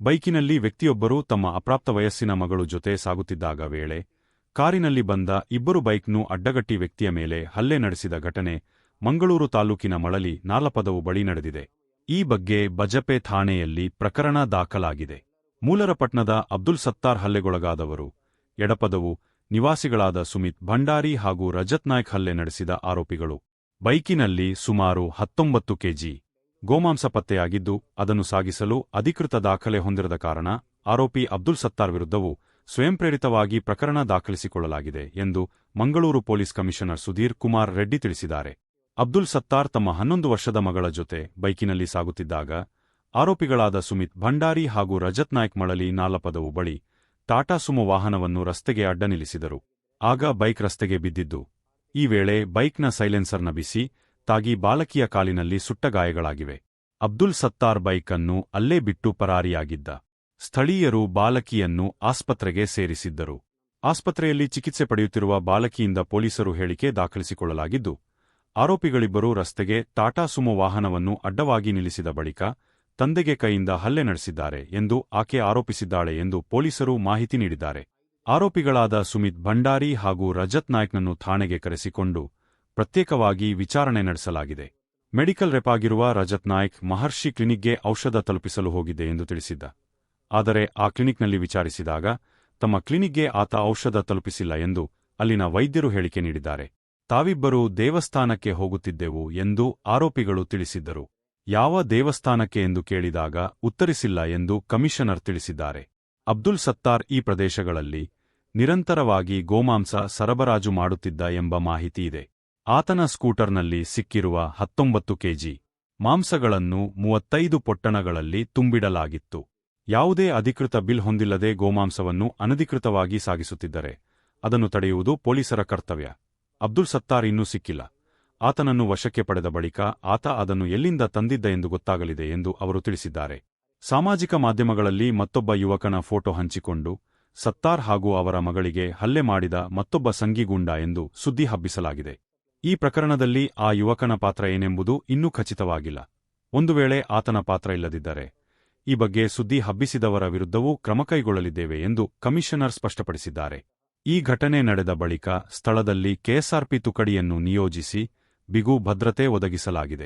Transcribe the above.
ಬೈಕಿನಲ್ಲಿ ವ್ಯಕ್ತಿಯೊಬ್ಬರು ತಮ್ಮ ಅಪ್ರಾಪ್ತ ವಯಸ್ಸಿನ ಮಗಳು ಜೊತೆ ಸಾಗುತ್ತಿದ್ದಾಗ ವೇಳೆ ಕಾರಿನಲ್ಲಿ ಬಂದ ಇಬ್ಬರು ಬೈಕ್ನು ಅಡ್ಡಗಟ್ಟಿ ವ್ಯಕ್ತಿಯ ಮೇಲೆ ಹಲ್ಲೆ ನಡೆಸಿದ ಘಟನೆ ಮಂಗಳೂರು ತಾಲೂಕಿನ ಮಳಲಿ ನಾಲಪದವು ಬಳಿ ನಡೆದಿದೆ. ಈ ಬಗ್ಗೆ ಬಜಪೆ ಠಾಣೆಯಲ್ಲಿ ಪ್ರಕರಣ ದಾಖಲಾಗಿದೆ. ಮೂಲರಪಟ್ನದ ಅಬ್ದುಲ್ ಸತ್ತಾರ್ ಹಲ್ಲೆಗೊಳಗಾದವರು, ಎಡಪದವು ನಿವಾಸಿಗಳಾದ ಸುಮಿತ್ ಭಂಡಾರಿ ಹಾಗೂ ರಜತ್ ನಾಯ್ಕ್ ಹಲ್ಲೆ ನಡೆಸಿದ ಆರೋಪಿಗಳು. ಬೈಕಿನಲ್ಲಿ ಸುಮಾರು ಹತ್ತೊಂಬತ್ತು ಕೆಜಿ. ಗೋಮಾಂಸ ಪತ್ತೆಯಾಗಿದ್ದು, ಅದನ್ನು ಸಾಗಿಸಲು ಅಧಿಕೃತ ದಾಖಲೆ ಹೊಂದಿರದ ಕಾರಣ ಆರೋಪಿ ಅಬ್ದುಲ್ ಸತ್ತಾರ್ ವಿರುದ್ಧವೂ ಸ್ವಯಂಪ್ರೇರಿತವಾಗಿ ಪ್ರಕರಣ ದಾಖಲಿಸಿಕೊಳ್ಳಲಾಗಿದೆ ಎಂದು ಮಂಗಳೂರು ಪೊಲೀಸ್ ಕಮಿಷನರ್ ಸುಧೀರ್ ಕುಮಾರ್ ರೆಡ್ಡಿ ತಿಳಿಸಿದ್ದಾರೆ. ಅಬ್ದುಲ್ ಸತ್ತಾರ್ ತಮ್ಮ ಹನ್ನೊಂದು ವರ್ಷದ ಮಗಳ ಜೊತೆ ಬೈಕಿನಲ್ಲಿ ಸಾಗುತ್ತಿದ್ದಾಗ, ಆರೋಪಿಗಳಾದ ಸುಮಿತ್ ಭಂಡಾರಿ ಹಾಗೂ ರಜತ್ ನಾಯ್ಕ್ ಮಳಲಿ ನಾಲಪದವು ಬಳಿ ಟಾಟಾ ಸುಮೋ ವಾಹನವನ್ನು ರಸ್ತೆಗೆ ಅಡ್ಡ ನಿಲ್ಲಿಸಿದರು. ಆಗ ಬೈಕ್ ರಸ್ತೆಗೆ ಬಿದ್ದಿದ್ದು, ಈ ವೇಳೆ ಬೈಕ್ನ ಸೈಲೆನ್ಸರ್ನ ಬಿಸಿ ತಾಗಿ ಬಾಲಕಿಯ ಕಾಲಿನಲ್ಲಿ ಸುಟ್ಟ ಗಾಯಗಳಾಗಿವೆ. ಅಬ್ದುಲ್ ಸತ್ತಾರ್ ಬೈಕ್ ಅನ್ನು ಅಲ್ಲೇ ಬಿಟ್ಟು ಪರಾರಿಯಾಗಿದ್ದ ಸ್ಥಳೀಯರು ಬಾಲಕಿಯನ್ನು ಆಸ್ಪತ್ರೆಗೆ ಸೇರಿಸಿದ್ದರು. ಆಸ್ಪತ್ರೆಯಲ್ಲಿ ಚಿಕಿತ್ಸೆ ಪಡೆಯುತ್ತಿರುವ ಬಾಲಕಿಯಿಂದ ಪೊಲೀಸರು ಹೇಳಿಕೆ ದಾಖಲಿಸಿಕೊಳ್ಳಲಾಗಿದ್ದು, ಆರೋಪಿಗಳಿಬ್ಬರೂ ರಸ್ತೆಗೆ ಟಾಟಾ ಸುಮೋ ವಾಹನವನ್ನು ಅಡ್ಡವಾಗಿ ನಿಲ್ಲಿಸಿದ ಬಳಿಕ ತಂದೆಗೆ ಕೈಯಿಂದ ಹಲ್ಲೆ ನಡೆಸಿದ್ದಾರೆ ಎಂದು ಆಕೆ ಆರೋಪಿಸಿದ್ದಾಳೆ ಎಂದು ಪೊಲೀಸರು ಮಾಹಿತಿ ನೀಡಿದ್ದಾರೆ. ಆರೋಪಿಗಳಾದ ಸುಮಿತ್ ಭಂಡಾರಿ ಹಾಗೂ ರಜತ್ ನಾಯ್ಕ್ನನ್ನು ಠಾಣೆಗೆ ಕರೆಸಿಕೊಂಡು ಪ್ರತ್ಯೇಕವಾಗಿ ವಿಚಾರಣೆ ನಡೆಸಲಾಗಿದೆ. ಮೆಡಿಕಲ್ ರೆಪ್ ಆಗಿರುವ ರಜತ್ ನಾಯ್ಕ್ ಮಹರ್ಷಿ ಕ್ಲಿನಿಕ್ಗೆ ಔಷಧ ತಲುಪಿಸಲು ಹೋಗಿದ್ದೆ ಎಂದು ತಿಳಿಸಿದ್ದ. ಆದರೆ ಆ ಕ್ಲಿನಿಕ್ನಲ್ಲಿ ವಿಚಾರಿಸಿದಾಗ, ತಮ್ಮ ಕ್ಲಿನಿಕ್ಗೆ ಆತ ಔಷಧ ತಲುಪಿಸಿಲ್ಲ ಎಂದು ಅಲ್ಲಿನ ವೈದ್ಯರು ಹೇಳಿಕೆ ನೀಡಿದ್ದಾರೆ. ತಾವಿಬ್ಬರೂ ದೇವಸ್ಥಾನಕ್ಕೆ ಹೋಗುತ್ತಿದ್ದೆವು ಎಂದು ಆರೋಪಿಗಳು ತಿಳಿಸಿದ್ದರು. ಯಾವ ದೇವಸ್ಥಾನಕ್ಕೆ ಎಂದು ಕೇಳಿದಾಗ ಉತ್ತರಿಸಿಲ್ಲ ಎಂದು ಕಮಿಷನರ್ ತಿಳಿಸಿದ್ದಾರೆ. ಅಬ್ದುಲ್ ಸತ್ತಾರ್ ಈ ಪ್ರದೇಶಗಳಲ್ಲಿ ನಿರಂತರವಾಗಿ ಗೋಮಾಂಸ ಸರಬರಾಜು ಮಾಡುತ್ತಿದ್ದ ಎಂಬ ಮಾಹಿತಿ ಇದೆ. ಆತನ ಸ್ಕೂಟರ್ನಲ್ಲಿ ಸಿಕ್ಕಿರುವ ಹತ್ತೊಂಬತ್ತು ಕೆಜಿ ಮಾಂಸಗಳನ್ನು ಮೂವತ್ತೈದು ಪೊಟ್ಟಣಗಳಲ್ಲಿ ತುಂಬಿಡಲಾಗಿತ್ತು. ಯಾವುದೇ ಅಧಿಕೃತ ಬಿಲ್ ಹೊಂದಿಲ್ಲದೆ ಗೋಮಾಂಸವನ್ನು ಅನಧಿಕೃತವಾಗಿ ಸಾಗಿಸುತ್ತಿದ್ದರೆ ಅದನ್ನು ತಡೆಯುವುದು ಪೊಲೀಸರ ಕರ್ತವ್ಯ. ಅಬ್ದುಲ್ ಸತ್ತಾರ್ ಇನ್ನೂ ಸಿಕ್ಕಿಲ್ಲ. ಆತನನ್ನು ವಶಕ್ಕೆ ಪಡೆದ ಬಳಿಕ ಆತ ಅದನ್ನು ಎಲ್ಲಿಂದ ತಂದಿದ್ದ ಎಂದು ಗೊತ್ತಾಗಲಿದೆ ಎಂದು ಅವರು ತಿಳಿಸಿದ್ದಾರೆ. ಸಾಮಾಜಿಕ ಮಾಧ್ಯಮಗಳಲ್ಲಿ ಮತ್ತೊಬ್ಬ ಯುವಕನ ಫೋಟೋ ಹಂಚಿಕೊಂಡು ಸತ್ತಾರ್ ಹಾಗೂ ಅವರ ಮಗಳಿಗೆ ಹಲ್ಲೆ ಮಾಡಿದ ಮತ್ತೊಬ್ಬ ಸಂಗಿಗುಂಡ ಎಂದು ಸುದ್ದಿ ಹಬ್ಬಿಸಲಾಗಿದೆ. ಈ ಪ್ರಕರಣದಲ್ಲಿ ಆ ಯುವಕನ ಪಾತ್ರ ಏನೆಂಬುದು ಇನ್ನೂ ಖಚಿತವಾಗಿಲ್ಲ. ಒಂದು ವೇಳೆ ಆತನ ಪಾತ್ರ ಇಲ್ಲದಿದ್ದರೆ ಈ ಬಗ್ಗೆ ಸುದ್ದಿ ಹಬ್ಬಿಸಿದವರ ವಿರುದ್ಧವೂ ಕ್ರಮ ಕೈಗೊಳ್ಳಲಿದ್ದೇವೆ ಎಂದು ಕಮಿಷನರ್ ಸ್ಪಷ್ಟಪಡಿಸಿದ್ದಾರೆ. ಈ ಘಟನೆ ನಡೆದ ಬಳಿಕ ಸ್ಥಳದಲ್ಲಿ ಕೆಎಸ್ಆರ್ಪಿ ತುಕಡಿಯನ್ನು ನಿಯೋಜಿಸಿ ಬಿಗು ಭದ್ರತೆ ಒದಗಿಸಲಾಗಿದೆ.